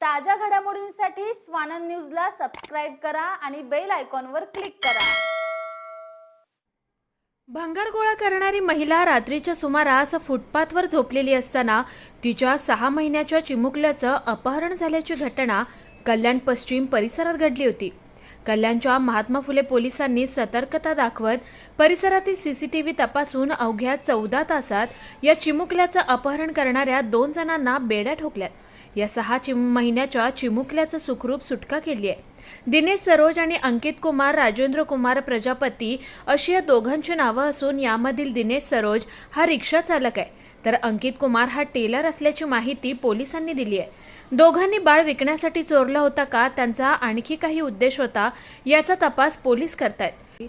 ताज्या घडामोडींसाठी स्वानंद न्यूजला सबस्क्राईब करा आणि बेल आयकॉनवर क्लिक करा. भंगार गोळा करणारी महिला रात्रीच्या सुमारास फुटपाथवर झोपलेली असताना तिच्या सहा महिन्याच्या चिमुकल्याचं अपहरण झाल्याची घटना कल्याण पश्चिम परिसरात घडली होती. कल्याणच्या महात्मा फुले पोलिसांनी सतर्कता दाखवत परिसरातील सीसीटीव्ही तपासून अवघ्या चौदा तासात या चिमुकल्याचं अपहरण करणाऱ्या दोन जणांना बेड्या ठोकल्यात. या सहा चिम महिन्याच्या चिमुकल्याचं सुखरूप सुटका केली आहे दिनेश सरोज आणि अंकित कुमार राजेंद्र कुमार प्रजापती अशी या दोघांची नावं असून यामधील दिनेश सरोज हा रिक्षा चालक आहे. तर अंकित कुमार हा टेलर असल्याची माहिती पोलिसांनी दिली आहे दोघांनी बाळ विकण्यासाठी चोरला होता का? त्यांचा आणखी काही उद्देश होता याचा तपास पोलीस करतायत.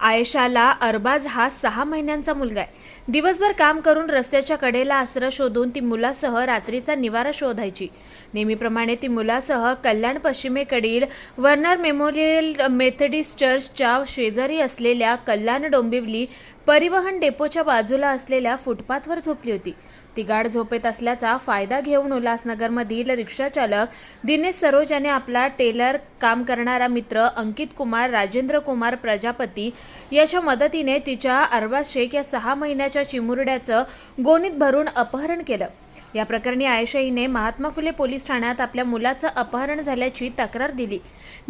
आयशाला अरबाज हा सहा महिन्यांचा मुलगा आहे. दिवसभर काम करून रस्त्याच्या कडेला आसरा शोधून ती मुलासह रात्रीचा निवारा शोधायची. नेहमीप्रमाणे ती मुलासह कल्याण पश्चिमेकडील वर्नर मेमोरियल मेथडिस्ट चर्चच्या शेजारी असलेल्या कल्याण डोंबिवली परिवहन डेपोच्या बाजूला असलेल्या फुटपाथवर झोपली होती. ती गाढ झोपेत असल्याचा फायदा घेऊन उल्हासनगरमधील रिक्षाचालक दिनेश सरोज याने आपला टेलर काम करणारा मित्र अंकित कुमार राजेंद्र कुमार प्रजापती याच्या मदतीने तिच्या अरबाज शेख या सहा महिन्याच्या चिमुरड्याचं गोणीत भरून अपहरण केलं. या प्रकरणी आयशा हिने महात्मा फुले पोलीस ठाण्यात आपल्या मुलाचं अपहरण झाल्याची तक्रार दिली.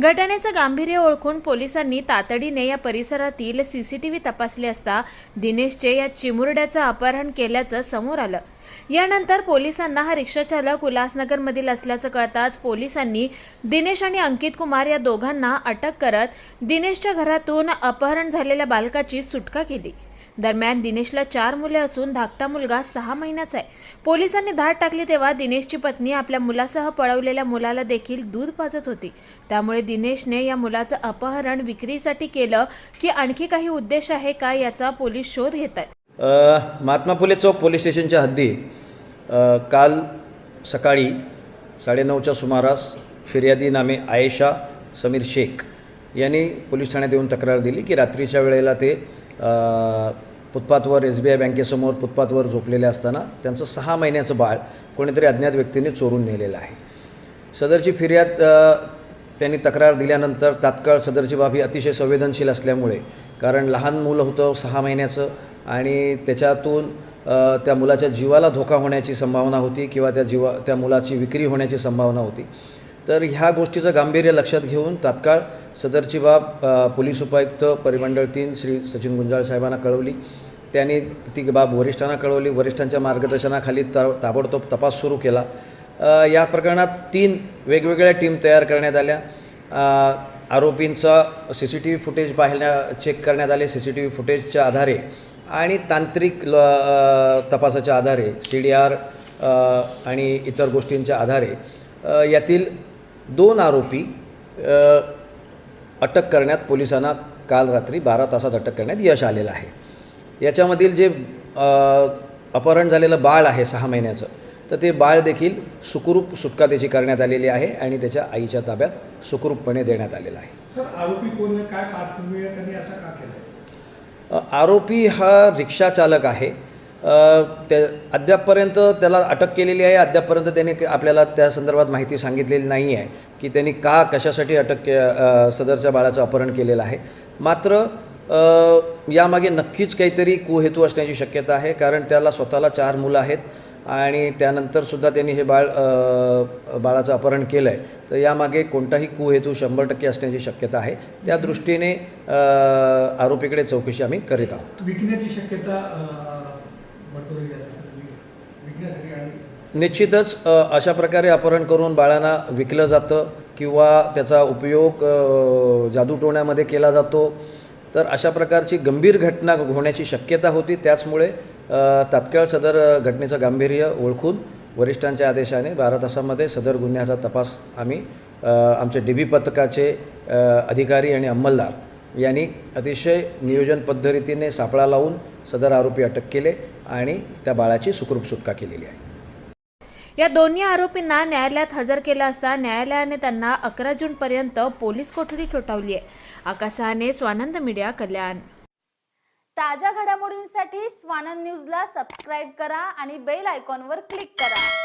घटनेचं गांभीर्य ओळखून पोलिसांनी तातडीने या परिसरातील सीसीटीव्ही तपासले असता दिनेशचे या चिमुरड्याचं अपहरण केल्याचं समोर आलं. यानंतर पोलिसांना हा रिक्षाचालक उल्हासनगरमधील असल्याचं कळताच पोलिसांनी दिनेश आणि अंकित कुमार या दोघांना अटक करत दिनेशच्या घरातून अपहरण झालेल्या बालकाची सुटका केली. दरम्यान दिनेशला चार मुले असून धाकटा मुलगा सहा महिन्याचा आहे. पोलिसांनी धाड टाकली तेव्हा दिनेशची पत्नी आपल्या मुलासह पळवलेल्या मुलाला देखील दूध पाजत होती. त्यामुळे दिनेशने या मुलाचं अपहरण विक्रीसाठी केलं की आणखी काही उद्देश आहे का याचा पोलीस शोध घेत आहेत. महात्मा फुले चौक पोलीस स्टेशनच्या हद्दीत काल सकाळी साडेनऊच्या सुमारास फिर्यादी नामे आयेशा समीर शेख यांनी पोलीस ठाण्यात येऊन तक्रार दिली की रात्रीच्या वेळेला ते फुटपाथवर एस बी आय बँकेसमोर फुटपाथवर झोपलेले असताना त्यांचं सहा महिन्याचं बाळ कोणीतरी अज्ञात व्यक्तीने चोरून नेलेलं आहे. सदरची फिर्याद त्यांनी तक्रार दिल्यानंतर तात्काळ सदरची बाब ही अतिशय संवेदनशील असल्यामुळे कारण लहान मुलं होतं सहा महिन्याचं आणि त्याच्यातून त्या मुलाच्या जीवाला धोका होण्याची संभावना होती किंवा त्या जीवा त्या मुलाची विक्री होण्याची संभावना होती. तर ह्या गोष्टीचं गांभीर्य लक्षात घेऊन तात्काळ सदरची बाब पोलीस उपायुक्त परिमंडळ तीन श्री सचिन गुंजाळ साहेबांना कळवली. त्यांनी ती बाब वरिष्ठांना कळवली. वरिष्ठांच्या मार्गदर्शनाखाली ता ताबडतोब तपास सुरू केला. या प्रकरणात तीन वेगवेगळ्या टीम तयार करण्यात आल्या. आरोपींचा C C T V footage पाहण्या चेक करण्यात आले सी सी टी व्ही फुटेजच्या आधारे आणि तांत्रिक ल तपासाच्या आधारे सी डी आर आणि इतर गोष्टींच्या आधारे. यातील दोन आरोपी अटक करण्यात पोलिसांना काल रात्री बारा तासात अटक करण्यात यश आलेलं आहे. याच्यामधील जे अपहरण झालेलं बाळ आहे सहा महिन्याचं तर ते बाळ देखील सुखरूप सुटका त्याची करण्यात आलेली आहे आणि त्याच्या आईच्या ताब्यात सुखरूपपणे देण्यात आलेलं आहे. सर आरोपी हा रिक्षा चालक आहे. त्या अद्यापपर्यंत त्याला अटक केलेली आहे. अद्यापपर्यंत त्याने आपल्याला त्या संदर्भात माहिती सांगितलेली नाही आहे की त्यांनी का कशासाठी अटक के सदरच्या बाळाचं अपहरण केलेलं आहे. मात्र यामागे नक्कीच काहीतरी कुहेतू असण्याची शक्यता आहे कारण त्याला स्वतःला चार मुलं आहेत आणि त्यानंतरसुद्धा त्यांनी हे बाळ बाळाचं अपहरण केलं आहे तर यामागे कोणताही कुहेतू शंभर टक्के असण्याची शक्यता आहे. त्या दृष्टीने आरोपीकडे चौकशी आम्ही करीत आहोत. विकण्याची शक्यता वर्तवली जाते विकण्यासाठी आणि निश्चितच अशा प्रकारे अपहरण करून बाळांना विकलं जातं किंवा त्याचा उपयोग जादूटोण्यामध्ये केला जातो. तर अशा प्रकारची गंभीर घटना होण्याची शक्यता होती. त्याचमुळे तात्काळ सदर घटनेचं गांभीर्य ओळखून वरिष्ठांच्या आदेशाने बारा तासामध्ये सदर गुन्ह्याचा तपास आम्ही आमचे डी बी पथकाचे अधिकारी आणि अंमलदार यांनी अतिशय नियोजन पद्धतीने सापळा लावून सदर आरोपी अटक केले. आणि त्या बाळाची सुखरूप सुटका केलेली आहे. या दोन्ही आरोपींना न्यायालयात हजर केलं असता न्यायालयाने त्यांना अकरा जून पर्यंत पोलीस कोठडी ठोठावली आहे. आकाशाने स्वानंद मीडिया कल्याण. ताज्या घडामोडींसाठी स्वानंद न्यूजला सबस्क्राईब करा आणि बेल आयकॉनवर क्लिक करा.